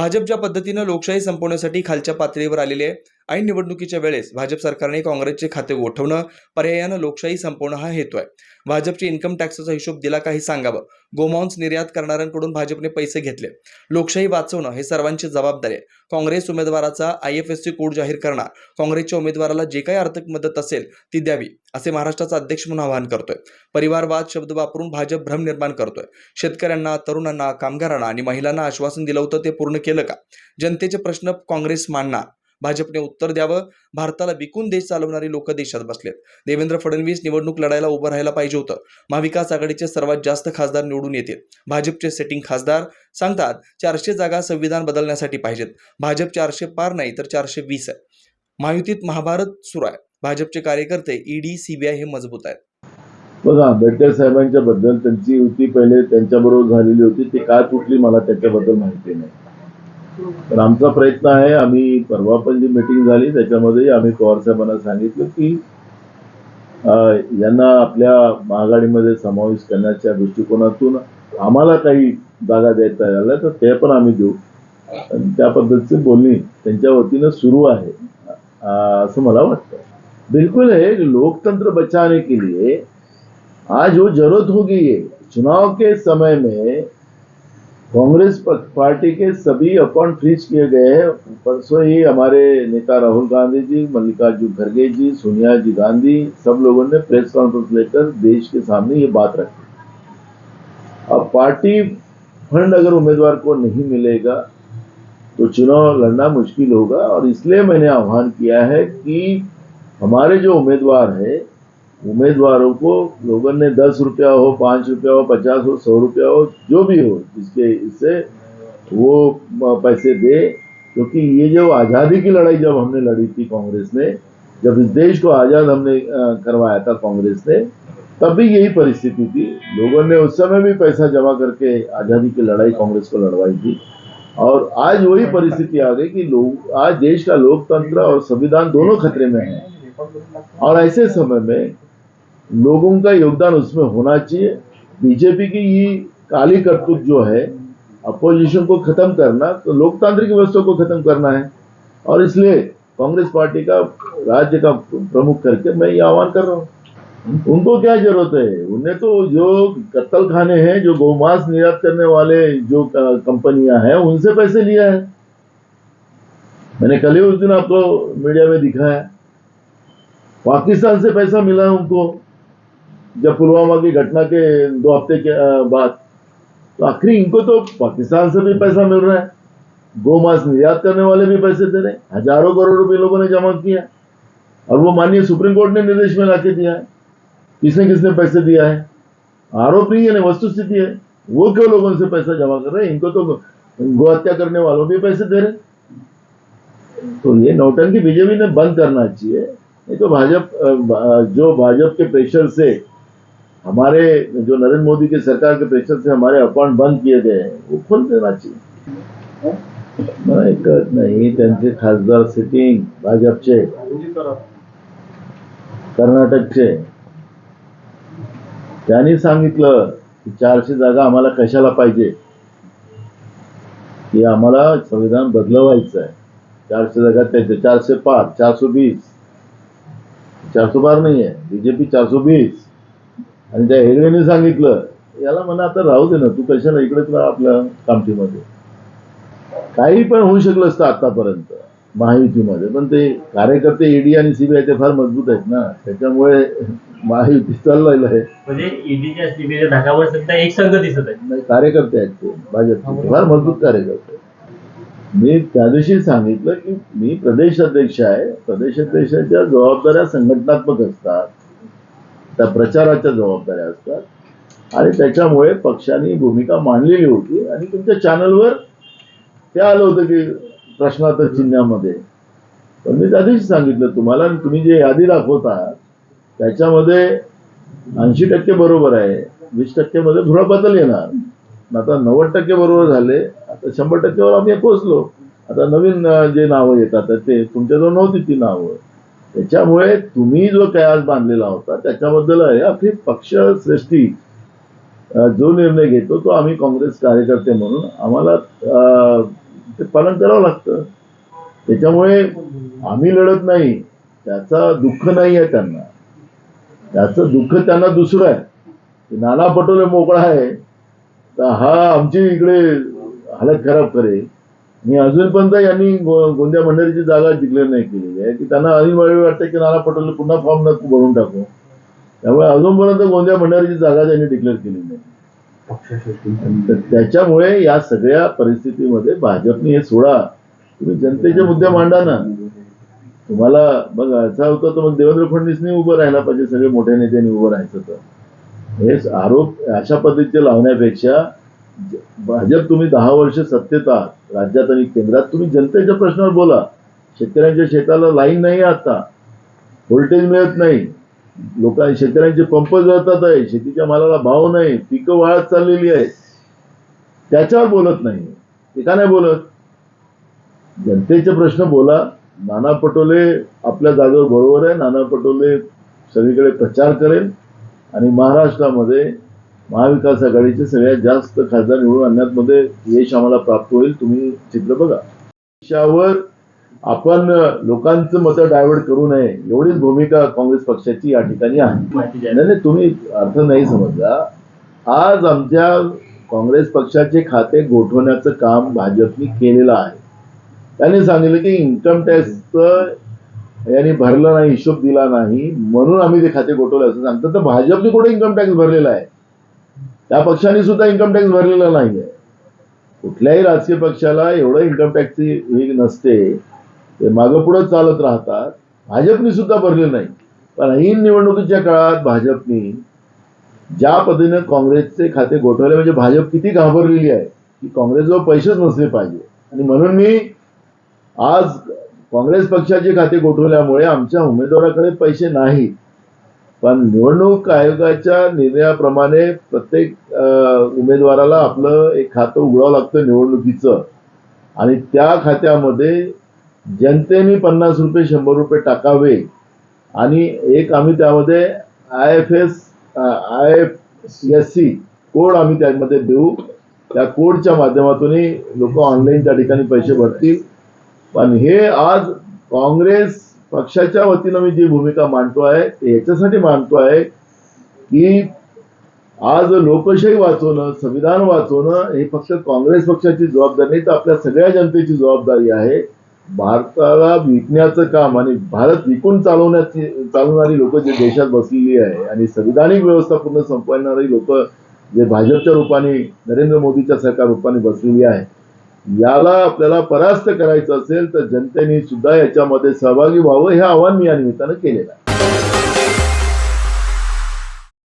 भाजप ज्या पद्धतीनं लोकशाही संपवण्यासाठी खालच्या पातळीवर आलेली आहे. ऐन निवडणुकीच्या वेळेस भाजप सरकारने काँग्रेसचे खाते गोठवणं पर्यायानं लोकशाही संपवणं हा हेतू आहे. भाजपचे इन्कम टॅक्सचा हिशोब दिला काही सांगावं. गोमांस निर्यात करणाऱ्यांकडून भाजपने पैसे घेतले. लोकशाही वाचवणं हे सर्वांची जबाबदारी आहे. काँग्रेस उमेदवाराचा I F S C code जाहीर करणार. काँग्रेसच्या उमेदवाराला जे काही आर्थिक मदत असेल ती द्यावी असे महाराष्ट्राचा अध्यक्ष म्हणून आवाहन करतोय. परिवारवाद शब्द वापरून भाजप भ्रम निर्माण करतोय. शेतकऱ्यांना तरुणांना कामगारांना आणि महिलांना आश्वासन दिलं होतं ते पूर्ण केलं का? जनतेचे प्रश्न काँग्रेस मांडणार. भाजपने उत्तर द्यावं. भारताला विकून देश चालवणारी लोक देशात बसलेत. देवेंद्र फडणवीस निवडणूक लढायला उभं राहायला पाहिजे होतं. महाविकास आघाडीचे सर्वात जास्त खासदार निवडून येतील. भाजपचे सेटिंग खासदार सांगतात चारशे जागा संविधान बदलण्यासाठी पाहिजेत. भाजप चारशे पार नाही तर चारशे वीस आहे. महायुतीत महाभारत सुरू आहे. भाजपचे कार्यकर्ते ईडी सीबीआय हे मजबूत आहेत. बघा आंबेडकर साहेबांच्या बद्दल त्यांची युती पहिले त्यांच्याबरोबर झालेली होती. ती काय तुटली मला त्याच्याबद्दल माहिती नाही. तर आमचा प्रयत्न आहे आम्ही परवा पण जी मिटिंग झाली त्याच्यामध्ये आम्ही पवार साहेबांना सांगितलं की यांना आपल्या महागाडीमध्ये समावेश करण्याच्या दृष्टिकोनातून आम्हाला काही जागा द्यायचा आल्या तर ते पण आम्ही देऊ. त्या पद्धतीची बोलणी त्यांच्या वतीनं सुरू आहे असं मला वाटतं. बिल्कुल है लोकतंत्र बचाने के लिए आज वो जरूरत होगी चुनाव के समय में कांग्रेस पार्टी के सभी अकाउंट फ्रीज किए गए हैं। परसों ही हमारे नेता राहुल गांधी जी, मल्लिकार्जुन खड़गे जी, सोनिया जी गांधी, सब लोगों ने प्रेस कॉन्फ्रेंस लेकर देश के सामने ये बात रखी। अब पार्टी फंड अगर उम्मीदवार को नहीं मिलेगा तो चुनाव लड़ना मुश्किल होगा। और इसलिए मैंने आह्वान किया है कि हमारे जो उम्मीदवार है उम्मीदवारों को लोगों ने दस रुपया हो, पाँच रुपया हो, पचास हो, सौ रुपया हो, जो भी हो, जिसके इससे वो पैसे दे, क्योंकि ये जो आज़ादी की लड़ाई जब हमने लड़ी थी कांग्रेस ने, जब इस देश को आज़ाद हमने करवाया था कांग्रेस ने, तब भी यही परिस्थिति थी। लोगों ने उस समय भी पैसा जमा करके आज़ादी की लड़ाई कांग्रेस को लड़वाई थी। और आज वही परिस्थिति आ गई कि लोग, आज देश का लोकतंत्र और संविधान दोनों खतरे में है। और ऐसे समय में लोगों का योगदान उसमें होना चाहिए। बीजेपी की ये काली करतूत जो है अपोजिशन को खत्म करना तो लोकतांत्रिक व्यवस्था को खत्म करना है। और इसलिए कांग्रेस पार्टी का, राज्य का प्रमुख करके मैं ये आह्वान कर रहा हूँ। उनको क्या ज़रूरत है? उन्हें तो जो कत्तल खाने हैं, जो गौमांस निर्यात करने वाले जो कंपनियाँ हैं, उनसे पैसे लिया है। मैंने कल ही उस दिन आपको मीडिया में दिखाया। पाकिस्तान से पैसा मिला है उनको। जब पुलवामा की घटना के दो हफ़्ते के बाद तो आखिर इनको तो पाकिस्तान से भी पैसा मिल रहा है। गोमांस निर्यात करने वाले भी पैसे दे रहे हैं। हज़ारों करोड़ रुपए लोगों ने जमा किया और वो माननीय सुप्रीम कोर्ट ने निर्देश में लाके दिया है। किसने किसने पैसे दिया है? आरोप नहीं है ना, वस्तुस्थिति है। वो क्यों लोगों से पैसा जमा कर रहे हैं? इनको तो गो हत्या करने वालों भी पैसे दे रहे तो ये नौटंकी बीजेपी ने बंद करना चाहिए। नहीं तो भाजप जो भाजपा के प्रेशर से हमारे जो नरेंद्र मोदी की सरकार के प्रेशर से हमारे अकाउंट बंद किए गए हैं वो खोल देना चाहिए। ऐकत कळत नाही त्यांचे खासदार सिटिंग भाजपचे कर्नाटकचे। त्यांनी सांगितलं की चारशे जागा आम्हाला कशाला पाहिजे? की आम्हाला संविधान बदलवायचं आहे चारशे जागा त्याचे चारशे पाच चारशे वीस. चारशे बार नाही आहे बीजेपी चारशे वीस. आणि त्या हेगडेने सांगितलं याला म्हणा आता राहू दे ना तू कशाला इकडेच राहा आपल्या कामठीमध्ये? काही पण होऊ शकलं असतं आतापर्यंत महायुतीमध्ये. पण ते कार्यकर्ते ईडी आणि सीबीआय ते फार मजबूत आहेत ना. त्याच्यामुळे महायुती चाललेलं आहे. म्हणजे ईडीच्या सीबीआयच्या धाकावर सध्या एक संघ दिसत आहे. नाही कार्यकर्ते आहेत ते भाजपचे. फार मजबूत कार्यकर्ते मी त्या दिवशी सांगितलं की मी प्रदेश अध्यक्ष आहे. प्रदेश अध्यक्षाच्या जबाबदाऱ्या संघटनात्मक असतात. त्या प्रचाराच्या जबाबदाऱ्या असतात. आणि त्याच्यामुळे पक्षाने भूमिका मांडलेली होती. आणि तुमच्या चॅनलवर ते आलं होतं की प्रश्नार्थ चिन्हामध्ये. पण मी आधीच सांगितलं तुम्हाला आणि तुम्ही जे यादी दाखवता त्याच्यामध्ये ऐंशी टक्के बरोबर आहे. वीस टक्केमध्ये थोडा बदल येणार आता नव्वद टक्के बरोबर झाले. आता शंभर टक्केवर आम्ही पोहोचलो. आता नवीन जे नावं येतात ते तुमच्याजवळ नव्हती ती नावं. त्याच्यामुळे तुम्ही जो कयास बांधलेला होता त्याच्याबद्दल आहे. आपली पक्षश्रेष्ठी जो निर्णय घेतो तो आम्ही काँग्रेस कार्यकर्ते म्हणून आम्हाला ते पालन करावं लागतं. त्याच्यामुळे आम्ही लढत नाही. त्याचा दुःख नाही आहे त्यांना. त्याचं दुःख त्यांना दुसरं आहे. नाना पटोले मोकळा आहे. तर हा आमची इकडे हालत खराब करेल. आणि अजूनपर्यंत यांनी गोंदिया भंडारीची जागा डिक्लेअर नाही केलेली आहे. की त्यांना अनिवार्य वाटतं की नाना पटोले पुन्हा फॉर्म नक्की भरून टाकू. त्यामुळे अजूनपर्यंत गोंदिया भंडारीची जागा त्यांनी डिक्लेअर केली नाही. त्याच्यामुळे या सगळ्या परिस्थितीमध्ये भाजपने हे सोडा. तुम्ही जनतेचे मुद्दे मांडा ना. तुम्हाला बघ असा होतं तर मग देवेंद्र फडणवीसनी उभं राहायला पाहिजे सगळे मोठ्या नेत्यांनी उभं राहायचं तर. हे आरोप अशा पद्धतीचे लावण्यापेक्षा भाजप तुम्ही दहा वर्ष सत्तेत आहात. राज्यात आणि केंद्रात तुम्ही जनतेच्या प्रश्नावर बोला. शेतकऱ्यांच्या शेताला लाईन नाही आता. व्होल्टेज मिळत नाही. लोकां शेतकऱ्यांचे पंप जळतात आहे. शेतीच्या मालाला भाव नाही. पिकं वाळत चाललेली आहेत. त्याच्यावर बोलत नाही. ते का नाही बोलत? जनतेचे प्रश्न बोला. नाना पटोले आपल्या जागेवर बरोबर आहे. नाना पटोले सगळीकडे प्रचार करेल. आणि महाराष्ट्रामध्ये महाविकास आघाडीचे सगळ्यात जास्त खासदार निवडून आणण्यामध्ये यश आम्हाला प्राप्त होईल. तुम्ही चित्र बघा. विषयावर आपण लोकांचं मतं डायव्हर्ट करू नये एवढीच भूमिका काँग्रेस पक्षाची या ठिकाणी आहे. नाही नाही तुम्ही अर्थ नाही समजला. आज आमच्या काँग्रेस पक्षाचे खाते गोठवण्याचं काम भाजपने केलेलं आहे. त्याने सांगितलं की इन्कम टॅक्सचं यांनी भरलं नाही हिशोब दिला नाही. म्हणून आम्ही ते खाते गोठवले असं सांगतात. तर भाजपने कुठे इन्कम टॅक्स भरलेला आहे? त्या पक्षाने सुद्धा इन्कम टॅक्स भरलेला नाही आहे कुठल्याही राजकीय पक्षाला एवढं इन्कम टॅक्सची हे नसते. ते मागं पुढं चालत राहतात. भाजपने सुद्धा भरले नाही. पण ही निवडणुकीच्या काळात भाजपनी ज्या पद्धतीने काँग्रेसचे खाते गोठवले म्हणजे भाजप किती घाबरलेली आहे की काँग्रेसजवळ पैसेच नसले पाहिजे. आणि म्हणून मी आज काँग्रेस पक्षाचे खाते गोठवल्यामुळे आमच्या उमेदवाराकडे पैसे नाहीत. पण निवडणूक आयोगाच्या निर्णयाप्रमाणे प्रत्येक उमेदवाराला आपलं एक खातं उघडावं लागतं निवडणुकीचं. आणि त्या खात्यामध्ये जनतेने पन्नास रुपये शंभर रुपये टाकावे. आणि एक आम्ही त्यामध्ये I F S I F S C code आम्ही त्यामध्ये देऊ. त्या कोडच्या माध्यमातूनही लोक ऑनलाईन त्या ठिकाणी पैसे भरतील. पण हे आज काँग्रेस पक्षाच्या वतीनं मी जी भूमिका मांडतो आहे ते याच्यासाठी मांडतो आहे की आज लोकशाही वाचवणं संविधान वाचवणं हे फक्त काँग्रेस पक्षाची जबाबदारी नाही तर आपल्या सगळ्या जनतेची जबाबदारी आहे. भारताला विकण्याचं काम आणि भारत विकून चालवण्याची चालवणारी लोक जे देशात बसलेली आहे आणि संविधानिक व्यवस्था पूर्ण संपवणारी लोक जे भाजपच्या रूपाने नरेंद्र मोदीच्या सरकार रूपाने बसलेली आहे याला आपल्याला परास्त करायचं असेल तर जनतेने सुद्धा याच्यामध्ये सहभागी व्हावं हे आवाहन मी या निमित्तानं केलेलं आहे.